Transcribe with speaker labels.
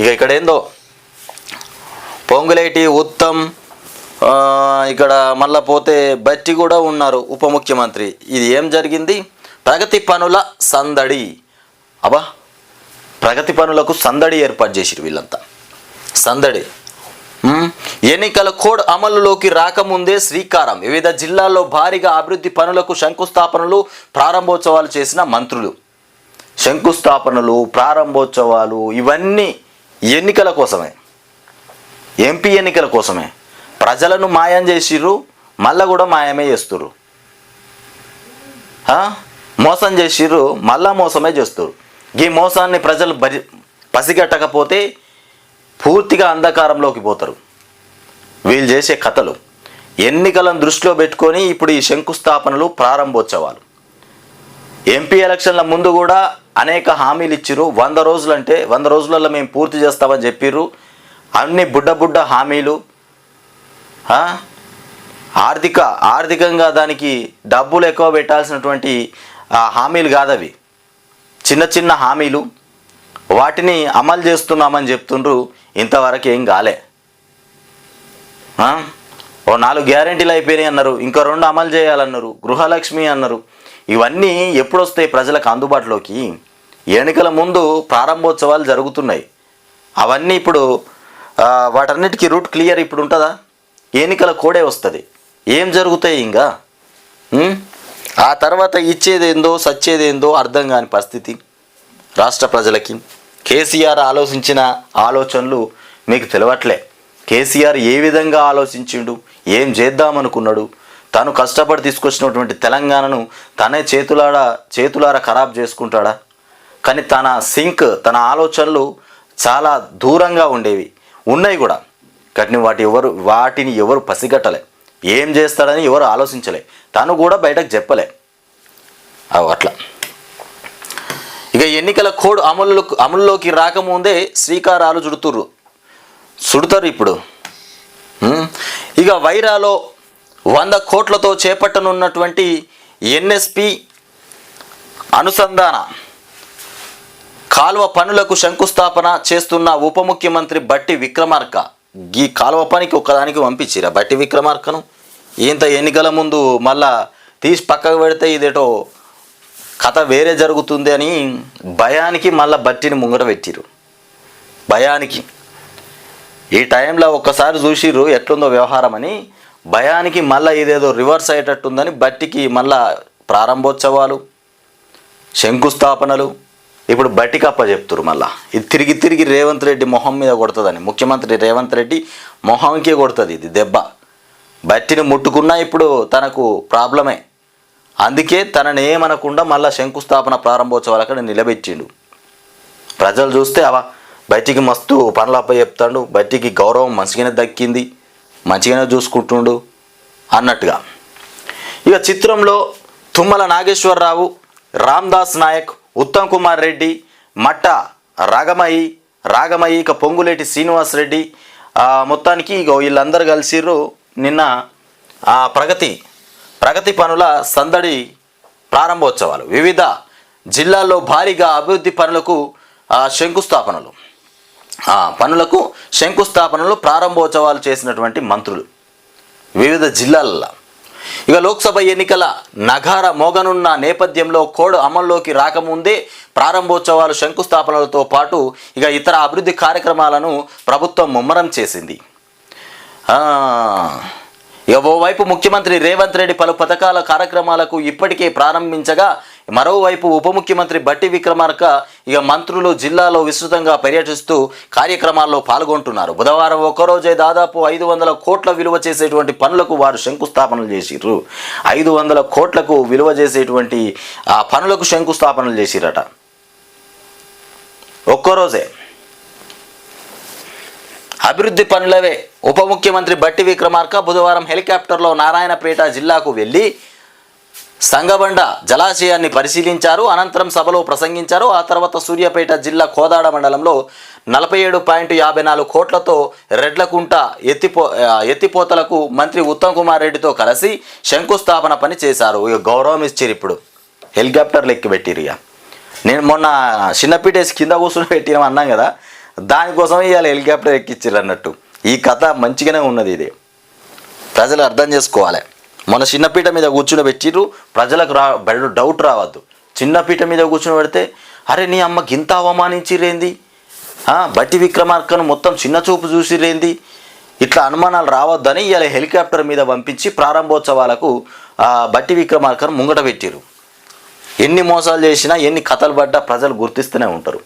Speaker 1: ఇక ఇక్కడ ఏందో? పొంగులేటి ఉత్తమ్ ఇక్కడ మళ్ళా పోతే బట్టి కూడా ఉన్నారు ఉప ముఖ్యమంత్రి. ఇది ఏం జరిగింది? ప్రగతి పనుల సందడి. అబ్బా ప్రగతి పనులకు సందడి ఏర్పాటు చేసిరు వీళ్ళంతా. సందడి. ఎన్నికల కోడ్ అమలులోకి రాకముందే శ్రీకారం. వివిధ జిల్లాల్లో భారీగా అభివృద్ధి పనులకు శంకుస్థాపనలు ప్రారంభోత్సవాలు చేసిన మంత్రులు. శంకుస్థాపనలు ప్రారంభోత్సవాలు ఇవన్నీ ఎన్నికల కోసమే. ఎంపీ ఎన్నికల కోసమే. ప్రజలను మాయం చేసిర్రు మళ్ళా కూడా మాయమే చేస్తుర్రు. మోసం చేసిర్రు మళ్ళా మోసమే చేస్తుర్రు. ఈ మోసాన్ని ప్రజలు బరి పసిగట్టకపోతే పూర్తిగా అంధకారంలోకి పోతారు. వీళ్ళు చేసే కథలు. ఎన్నికలను దృష్టిలో పెట్టుకొని ఇప్పుడు ఈ శంకుస్థాపనలు ప్రారంభోత్సవాలు. ఎంపీ ఎలక్షన్ల ముందు కూడా అనేక హామీలు ఇచ్చిర్రు. వంద రోజులు అంటే వంద రోజులలో మేము పూర్తి చేస్తామని చెప్పిర్రు. అన్ని బుడ్డ బుడ్డ హామీలు ఆర్థిక ఆర్థికంగా దానికి డబ్బులు ఎక్కువ పెట్టాల్సినటువంటి హామీలు కాదవి. చిన్న చిన్న హామీలు. వాటిని అమలు చేస్తున్నామని చెప్తుండ్రు. ఇంతవరకు ఏం కాలే. ఓ నాలుగు గ్యారెంటీలు అయిపోయినాయి అన్నారు. ఇంకా రెండు అమలు చేయాలన్నారు. గృహలక్ష్మి అన్నారు. ఇవన్నీ ఎప్పుడు వస్తాయి ప్రజలకు అందుబాటులోకి? ఎన్నికల ముందు ప్రారంభోత్సవాలు జరుగుతున్నాయి. అవన్నీ ఇప్పుడు వాటన్నిటికీ రూట్ క్లియర్ ఇప్పుడు ఉంటుందా ఎన్నికల కోడే వస్తుంది. ఏం జరుగుతాయి ఇంకా ఆ తర్వాత ఇచ్చేదేందో సచ్చేదేందో అర్థం కాని పరిస్థితి రాష్ట్ర ప్రజలకి. కేసీఆర్ ఆలోచించిన ఆలోచనలు మీకు తెలవట్లే. కేసీఆర్ ఏ విధంగా ఆలోచించిండు? ఏం చేద్దామనుకున్నాడు? తను కష్టపడి తీసుకొచ్చినటువంటి తెలంగాణను తనే చేతులాడ చేతులార ఖరాబ్ చేసుకుంటాడా? కానీ తన సింక్ తన ఆలోచనలు చాలా దూరంగా ఉండేవి. ఉన్నాయి కూడా. కానీ వాటి ఎవరు వాటిని ఎవరు పసిగట్టలే. ఏం చేస్తాడని ఎవరు ఆలోచించలే. తను కూడా బయటకు చెప్పలే. అట్లా. ఇక ఎన్నికల కోడ్ అమలు అమల్లోకి రాకముందే శ్రీకారాలు చుడుతుర్రు. చుడతారు ఇప్పుడు. ఇక వైరాలో వంద కోట్లతో చేపట్టనున్నటువంటి ఎన్ఎస్పి అనుసంధాన కాలువ పనులకు శంకుస్థాపన చేస్తున్న ఉప ముఖ్యమంత్రి బట్టి విక్రమార్క. ఈ కాలువ పనికి ఒకదానికి పంపించిరా బట్టి విక్రమార్కను? ఇంత ఎన్నికల ముందు మళ్ళా తీసి పక్కకు పెడితే ఇదేటో కథ వేరే జరుగుతుంది అని భయానికి మళ్ళా బట్టిని ముంగట పెట్టిరు భయానికి. ఈ టైంలో ఒక్కసారి చూసిర్రు ఎట్లుందో వ్యవహారం అని భయానికి మళ్ళీ ఇదేదో రివర్స్ అయ్యేటట్టుందని బట్టికి మళ్ళా ప్రారంభోత్సవాలు శంకుస్థాపనలు ఇప్పుడు బట్టి కప్ప చెప్తురు మళ్ళా. ఇది తిరిగి తిరిగి రేవంత్ రెడ్డి మొహం మీద కొడుతుందని. ముఖ్యమంత్రి రేవంత్ రెడ్డి మొహంకే కొడుతుంది ఇది దెబ్బ. బట్టిని ముట్టుకున్నా ఇప్పుడు తనకు ప్రాబ్లమే. అందుకే తనని ఏమనకుండా మళ్ళా శంకుస్థాపన ప్రారంభోత్సవాలు అక్కడ నిలబెట్టిండు. ప్రజలు చూస్తే అవ బయటికి మస్తు పనులప్ప చెప్తాడు బయటికి గౌరవం మంచిగానే దక్కింది. మంచిగానే చూసుకుంటుండు అన్నట్టుగా. ఇక చిత్రంలో తుమ్మల నాగేశ్వరరావు రామ్దాస్ నాయక్ ఉత్తమ్ కుమార్ రెడ్డి మట్ట రాగమయి రాగమయి ఇక పొంగులేటి శ్రీనివాస్ రెడ్డి మొత్తానికి ఇక వీళ్ళందరూ కలిసిర్రు నిన్న ఆ, ప్రగతి ప్రగతి పనుల సందడి ప్రారంభోత్సవాలు. వివిధ జిల్లాల్లో భారీగా అభివృద్ధి పనులకు శంకుస్థాపనలు. పనులకు శంకుస్థాపనలు ప్రారంభోత్సవాలు చేసినటువంటి మంత్రులు. వివిధ జిల్లాలలో ఇక లోక్సభ ఎన్నికల నగార మోగనున్న నేపథ్యంలో కోడ్ అమల్లోకి రాకముందే ప్రారంభోత్సవాలు శంకుస్థాపనలతో పాటు ఇక ఇతర అభివృద్ధి కార్యక్రమాలను ప్రభుత్వం ముమ్మరం చేసింది. ఇక ఓవైపు ముఖ్యమంత్రి రేవంత్ రెడ్డి పలు పథకాల కార్యక్రమాలకు ఇప్పటికే ప్రారంభించగా మరోవైపు ఉప ముఖ్యమంత్రి బట్టి విక్రమార్క ఇక మంత్రులు జిల్లాలో విస్తృతంగా పర్యటిస్తూ కార్యక్రమాల్లో పాల్గొంటున్నారు. బుధవారం ఒకరోజే దాదాపు ఐదు వందల కోట్ల విలువ చేసేటువంటి పనులకు వారు శంకుస్థాపనలు చేసిర్రు. ఐదు వందల కోట్లకు విలువ చేసేటువంటి ఆ పనులకు శంకుస్థాపనలు చేసిరట. ఒక్కరోజే. అభివృద్ధి పనులవే. ఉప ముఖ్యమంత్రి బట్టి విక్రమార్క బుధవారం హెలికాప్టర్లో నారాయణపేట జిల్లాకు వెళ్ళి సంగబండ జలాశయాన్ని పరిశీలించారు. అనంతరం సభలో ప్రసంగించారు. ఆ తర్వాత సూర్యాపేట జిల్లా కోదాడ మండలంలో నలభై ఏడు పాయింట్ యాభై నాలుగు కోట్లతో రెడ్లకుంట ఎత్తిపో ఎత్తిపోతలకు మంత్రి ఉత్తమ్ కుమార్ రెడ్డితో కలిసి శంకుస్థాపన పని చేశారు. గౌరవం ఇచ్చారు ఇప్పుడు. హెలికాప్టర్లు ఎక్కి పెట్టిరు నేను మొన్న చిన్నపీటేసి కింద కూర్చొని పెట్టినాం అన్నాం కదా. దానికోసం ఇవాళ హెలికాప్టర్ ఎక్కించారు అన్నట్టు. ఈ కథ మంచిగానే ఉన్నది ఇది. ప్రజలు అర్థం చేసుకోవాలి. మన చిన్నపీట మీద కూర్చుని పెట్టిర్రు ప్రజలకు రా డౌట్ రావద్దు. చిన్నపీట మీద కూర్చుని పెడితే అరే నీ అమ్మ గింత అవమానించిరేంది బట్టి విక్రమార్కను మొత్తం చిన్న చూపు చూసిరేంది ఇట్లా అనుమానాలు రావద్దని ఇవాళ హెలికాప్టర్ మీద పంపించి ప్రారంభోత్సవాలకు బట్టి విక్రమార్కను ముంగట పెట్టిరు ఎన్ని మోసాలు చేసినా ఎన్ని కథలు పడ్డా ప్రజలు గుర్తిస్తూనే ఉంటారు.